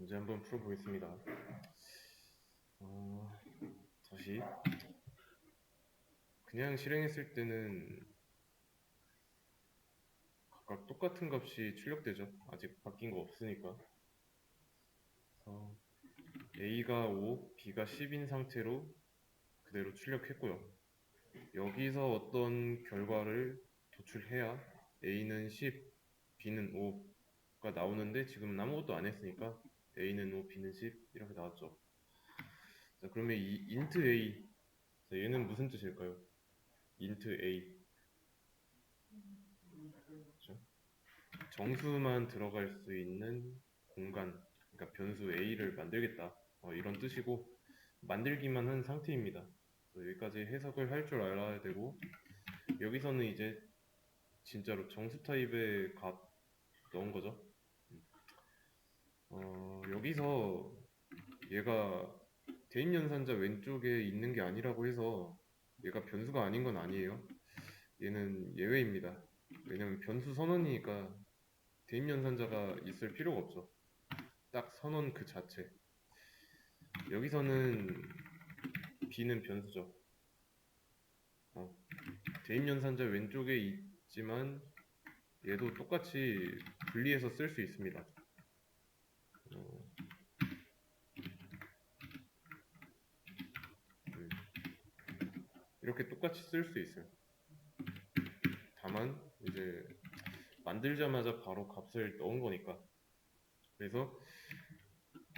문제 한번 풀어보겠습니다. 어, 다시 그냥 실행했을 때는 각각 똑같은 값이 출력되죠. 아직 바뀐 거 없으니까. A가 5, B가 10인 상태로 그대로 출력했고요. 여기서 어떤 결과를 도출해야 A는 10, B는 5가 나오는데 지금은 아무것도 안 했으니까 A는 5, B는 10 이렇게 나왔죠. 자, 그러면 이 int A 자, 얘는 무슨 뜻일까요? int A 그렇죠? 정수만 들어갈 수 있는 공간 그러니까 변수 A를 만들겠다 어, 이런 뜻이고 만들기만 한 상태입니다. 여기까지 해석을 할 줄 알아야 되고 여기서는 이제 진짜로 정수 타입의 값 넣은 거죠. 어, 여기서 얘가 대인 연산자 왼쪽에 있는 게 아니라고 해서 얘가 변수가 아닌 건 아니에요. 얘는 예외입니다. 왜냐면 변수 선언이니까 대인 연산자가 있을 필요가 없죠. 딱 선언 그 자체. 여기서는 b는 변수죠. 어, 대인 연산자 왼쪽에 있지만 얘도 똑같이 분리해서 쓸 수 있습니다. 어, 음, 이렇게 똑같이 쓸 수 있어요. 다만 이제 만들자마자 바로 값을 넣은 거니까. 그래서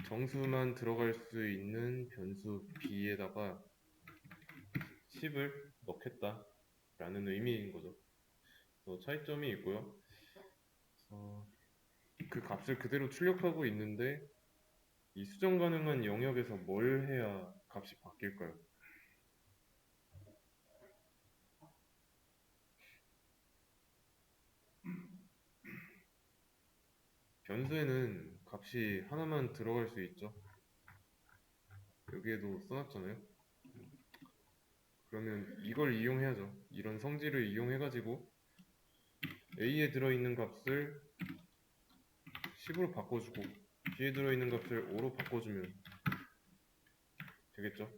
정수만 들어갈 수 있는 변수 b에다가 10을 넣겠다 라는 의미인 거죠. 차이점이 있고요. 어, 그 값을 그대로 출력하고 있는데 이 수정 가능한 영역에서 뭘 해야 값이 바뀔까요? 변수에는 값이 하나만 들어갈 수 있죠. 여기에도 써놨잖아요. 그러면 이걸 이용해야죠. 이런 성질을 이용해가지고 A에 들어있는 값을 10으로 바꿔주고 B에 들어있는 값을 5로 바꿔주면 되겠죠?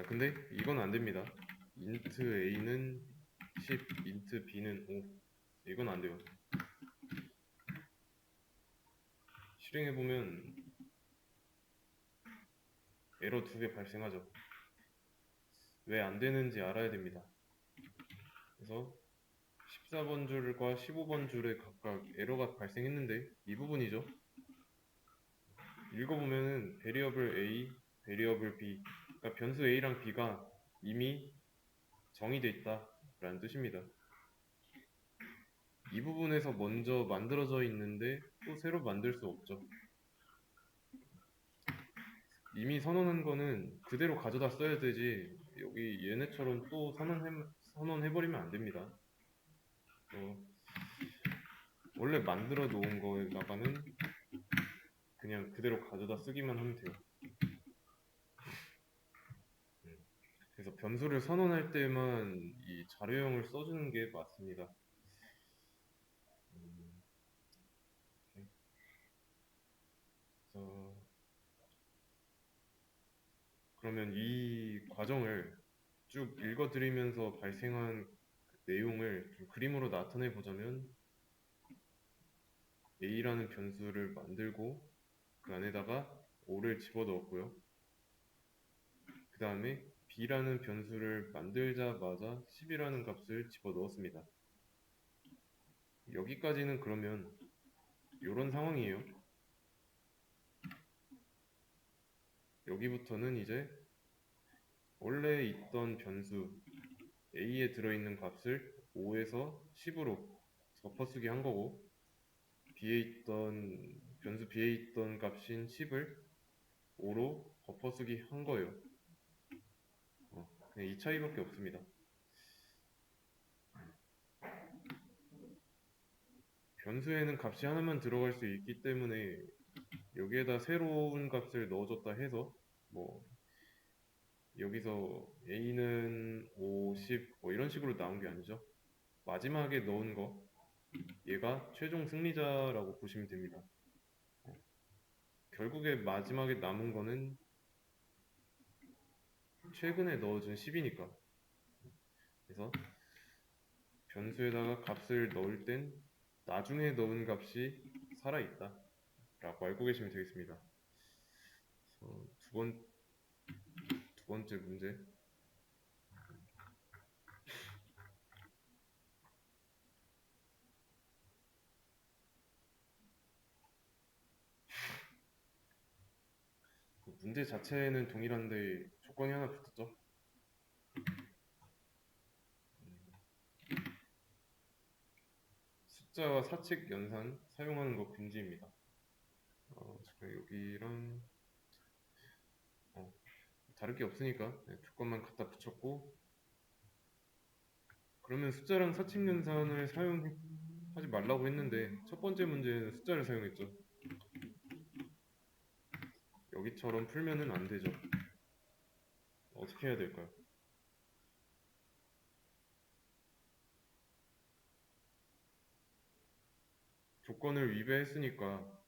자, 근데 이건 안 됩니다. int a는 10, int b는 5. 이건 안 돼요. 실행해 보면 에러 두 개 발생하죠. 왜 안 되는지 알아야 됩니다. 그래서 14번 줄과 15번 줄에 각각 에러가 발생했는데 이 부분이죠. 읽어보면은 베리어블 a, 베리어블 b 그러니까 변수 a랑 b가 이미 정의되어 있다라는 뜻입니다. 이 부분에서 먼저 만들어져 있는데 또 새로 만들 수 없죠. 이미 선언한 거는 그대로 가져다 써야 되지 여기 얘네처럼 또 선언해, 선언해버리면 안 됩니다. 어, 원래 만들어 놓은 거에다가는 그냥 그대로 가져다 쓰기만 하면 돼요. 그래서 변수를 선언할 때만 이 자료형을 써주는 게 맞습니다. 음. 그래서 그러면 이 과정을 쭉 읽어드리면서 발생한 그 내용을 좀 그림으로 나타내 보자면 a라는 변수를 만들고 그 안에다가 5를 집어넣었고요. 그 다음에 b라는 변수를 만들자마자 10이라는 값을 집어넣었습니다. 여기까지는 그러면 이런 상황이에요. 여기부터는 이제 원래 있던 변수 a에 들어있는 값을 5에서 10으로 덮어쓰기 한 거고 b에 있던 변수 b에 있던 값인 10을 5로 덮어쓰기 한 거예요. 어, 그냥 이 차이밖에 없습니다. 변수에는 값이 하나만 들어갈 수 있기 때문에 여기에다 새로운 값을 넣어줬다 해서 뭐 여기서 a는 5, 5, 10, 뭐 이런 식으로 나온 게 아니죠. 마지막에 넣은 거, 얘가 최종 승리자라고 보시면 됩니다. 어, 결국에 마지막에 남은 거는 최근에 넣어준 10이니까. 그래서 변수에다가 값을 넣을 땐 나중에 넣은 값이 살아있다. 라고 알고 계시면 되겠습니다. 두 번, 두 번째 문제. 그 문제 자체는 동일한데 조건이 하나 붙었죠. 음, 숫자와 사칙 연산 사용하는 거 금지입니다. 어, 제가 여기랑 어, 다를 게 없으니까 네, 조건만 갖다 붙였고 그러면 숫자랑 사칙 연산을 사용하지 말라고 했는데 첫 번째 문제는 숫자를 사용했죠. 여기처럼 풀면은 안 되죠. 어떻게 해야 될까요? 조건을 위배했으니까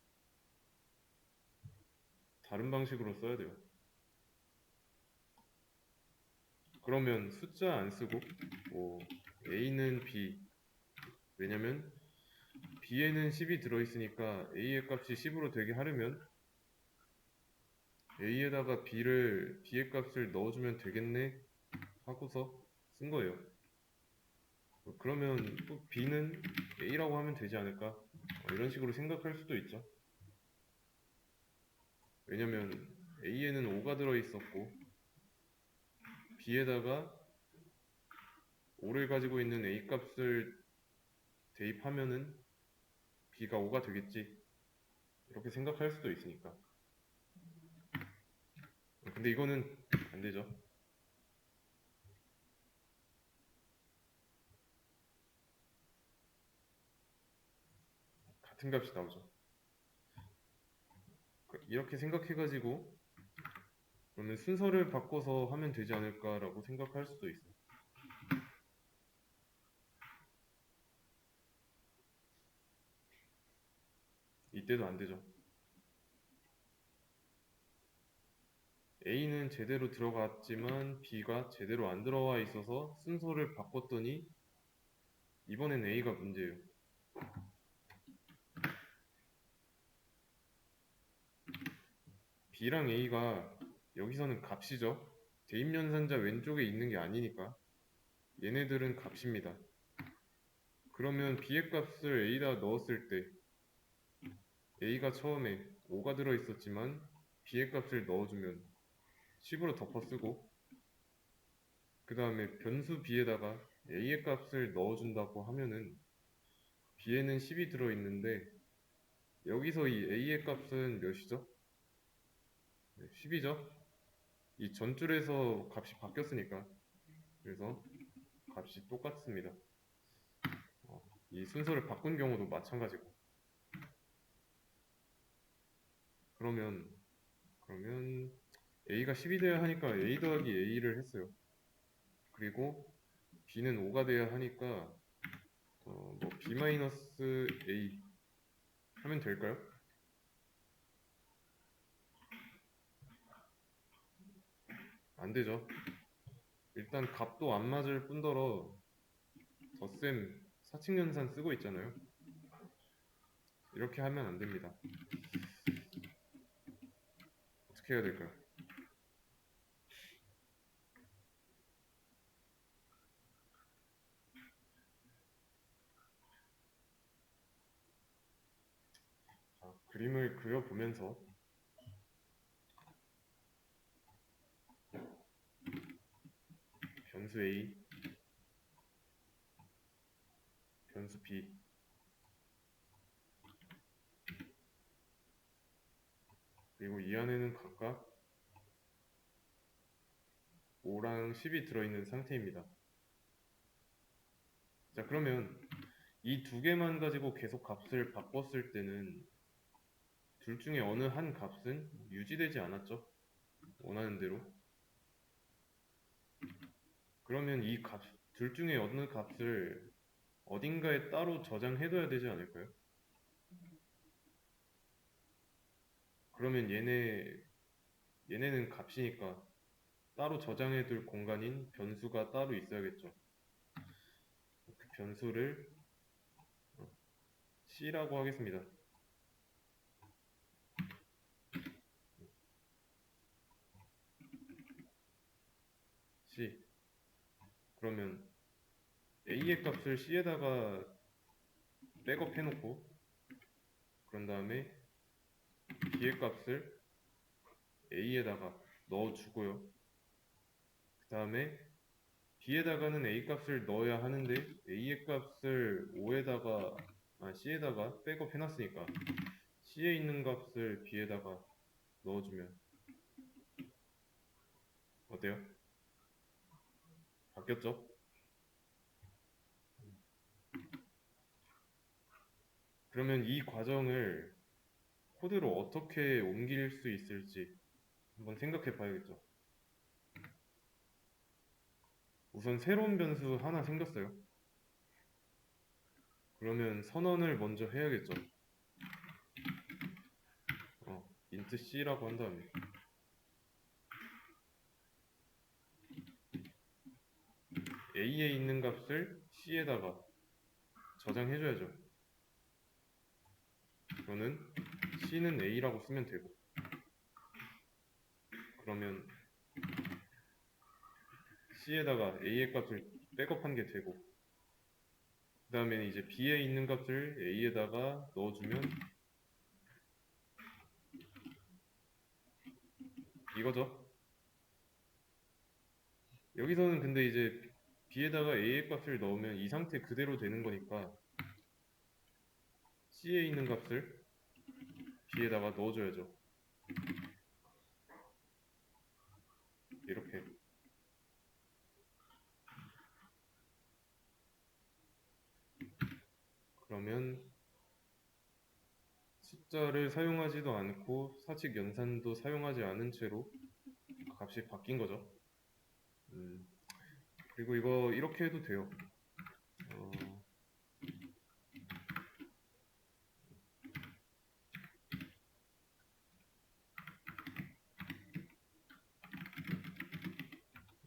다른 방식으로 써야 돼요. 그러면 숫자 안 쓰고 뭐 a는 b 왜냐면 b에는 10이 들어있으니까 a의 값이 10으로 되게 하려면 a에다가 b를 b의 값을 넣어주면 되겠네 하고서 쓴 거예요. 그러면 또 b는 a라고 하면 되지 않을까 어, 이런 식으로 생각할 수도 있죠. 왜냐면 a에는 5가 들어있었고 b에다가 5를 가지고 있는 a 값을 대입하면은 b가 5가 되겠지 이렇게 생각할 수도 있으니까 근데 이거는 안 되죠 같은 값이 나오죠 그- 이렇게 생각해가지고 그러면 순서를 바꿔서 하면 되지 않을까라고 생각할 수도 있어요. 이때도 안 되죠. A는 제대로 들어갔지만 B가 제대로 안 들어와 있어서 순서를 바꿨더니 이번엔 A가 문제예요. B랑 A가 여기서는 값이죠. 대입연산자 왼쪽에 있는 게 아니니까 얘네들은 값입니다. 그러면 B의 값을 A에다 넣었을 때 A가 처음에 5가 들어있었지만 B의 값을 넣어주면 10으로 덮어 쓰고 그 다음에 변수 B에다가 A의 값을 넣어준다고 하면은 B에는 10이 들어있는데 여기서 이 A의 값은 몇이죠? 10이죠? 이 전줄에서 값이 바뀌었으니까 그래서 값이 똑같습니다. 어, 이 순서를 바꾼 경우도 마찬가지고 그러면 그러면 A가 10이 돼야 하니까 A 더하기 A를 했어요. 그리고 B는 5가 돼야 하니까 어, 뭐 B 마이너스 A 하면 될까요? 안 되죠. 일단 값도 안 맞을 뿐더러 덧셈 사칙연산 쓰고 있잖아요. 이렇게 하면 안 됩니다. 어떻게 해야 될까요? 자, 그림을 그려보면서 변수 A, 변수 B, 그리고 이 안에는 각각 5랑 10이 들어있는 상태입니다. 자, 그러면 이 두 개만 가지고 계속 값을 바꿨을 때는 둘 중에 어느 한 값은 유지되지 않았죠? 원하는 대로. 그러면 이 값, 둘 중에 어느 값을 어딘가에 따로 저장해둬야 되지 않을까요? 그러면 얘네, 얘네는 값이니까 따로 저장해둘 공간인 변수가 따로 있어야겠죠. 그 변수를 어, C라고 하겠습니다. C. 그러면 A의 값을 C에다가 백업 해놓고 그런 다음에 B의 값을 A에다가 넣어주고요. 그 다음에 B에다가는 A 값을 넣어야 하는데 A의 값을 5에다가 아 C에다가 백업 해놨으니까 C에 있는 값을 B에다가 넣어주면 어때요? 바뀌었죠? 그러면 이 과정을 코드로 어떻게 옮길 수 있을지 한번 생각해 봐야겠죠. 우선 새로운 변수 하나 생겼어요. 그러면 선언을 먼저 해야겠죠. 어, int c라고 한 다음에 a에 있는 값을 c에다가 저장해줘야죠. 저는 c는 a라고 쓰면 되고 그러면 c에다가 a의 값을 백업한 게 되고 그 다음에 이제 b에 있는 값을 a에다가 넣어주면 이거죠. 여기서는 근데 이제 b에다가 a의 값을 넣으면 이 상태 그대로 되는 거니까 c에 있는 값을 b에다가 넣어줘야죠. 이렇게 그러면 숫자를 사용하지도 않고 사칙 연산도 사용하지 않은 채로 값이 바뀐 거죠. 음, 그리고 이거 이렇게 해도 돼요. 어,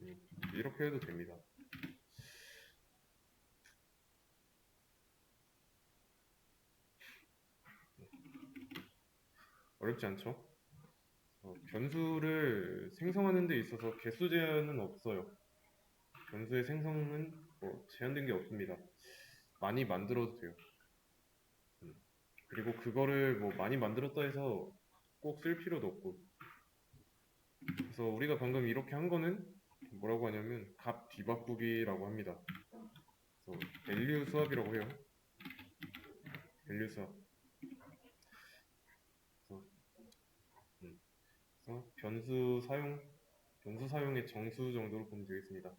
음, 이렇게 해도 됩니다. 어렵지 않죠? 어, 변수를 생성하는 데 있어서 개수 제한은 없어요. 변수의 생성은 뭐 제한된 게 없습니다. 많이 만들어도 돼요. 음, 그리고 그거를 뭐 많이 만들었다 해서 꼭 쓸 필요도 없고. 그래서 우리가 방금 이렇게 한 거는 뭐라고 하냐면 값 뒤바꾸기라고 합니다. 그래서 밸류 수합이라고 해요. 밸류 수합. 그래서 변수 사용, 변수 사용의 정수 정도로 보면 되겠습니다.